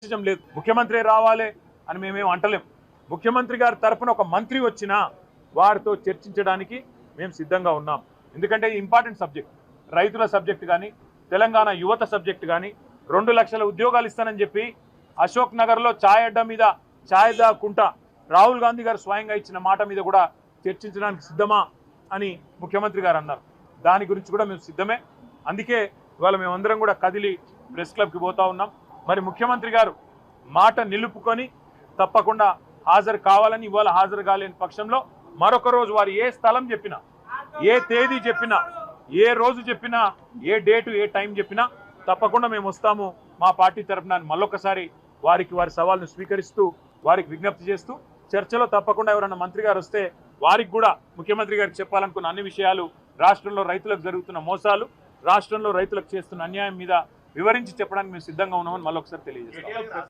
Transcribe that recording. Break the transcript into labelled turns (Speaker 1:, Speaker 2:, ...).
Speaker 1: ఉద్దేశం లేదు. ముఖ్యమంత్రి రావాలి అని మేమేం అంటలేం. ముఖ్యమంత్రి గారి తరఫున ఒక మంత్రి వచ్చినా వారితో చర్చించడానికి మేము సిద్ధంగా ఉన్నాం. ఎందుకంటే ఇంపార్టెంట్ సబ్జెక్ట్ రైతుల సబ్జెక్ట్ కానీ తెలంగాణ యువత సబ్జెక్ట్ కానీ రెండు లక్షల ఉద్యోగాలు ఇస్తానని చెప్పి అశోక్ నగర్లో ఛాయ్ అడ్డ మీద ఛాయ్ దాక్కుంటా రాహుల్ గాంధీ గారు స్వయంగా ఇచ్చిన మాట మీద కూడా చర్చించడానికి సిద్ధమా అని ముఖ్యమంత్రి గారు అన్నారు. దాని గురించి కూడా మేము సిద్ధమే. అందుకే ఇవాళ మేమందరం కూడా కదిలి ప్రెస్ క్లబ్కి పోతా ఉన్నాం. మరి ముఖ్యమంత్రి గారు మాట నిలుపుకొని తప్పకుండా హాజరు కావాలని ఇవాళ హాజరు కాలేని పక్షంలో మరొక రోజు వారు ఏ స్థలం చెప్పినా ఏ తేదీ చెప్పినా ఏ రోజు చెప్పినా ఏ డేటు ఏ టైం చెప్పినా తప్పకుండా మేము వస్తాము. మా పార్టీ తరఫున మళ్ళొకసారి వారికి వారి సవాల్ను స్వీకరిస్తూ వారికి విజ్ఞప్తి చేస్తూ చర్చలో తప్పకుండా ఎవరైనా మంత్రి గారు వస్తే వారికి కూడా ముఖ్యమంత్రి గారికి చెప్పాలనుకున్న అన్ని విషయాలు రాష్ట్రంలో రైతులకు జరుగుతున్న మోసాలు రాష్ట్రంలో రైతులకు చేస్తున్న అన్యాయం మీద వివరించి చెప్పడానికి మేము సిద్ధంగా ఉన్నామని మళ్ళొకసారి తెలియజేస్తాం.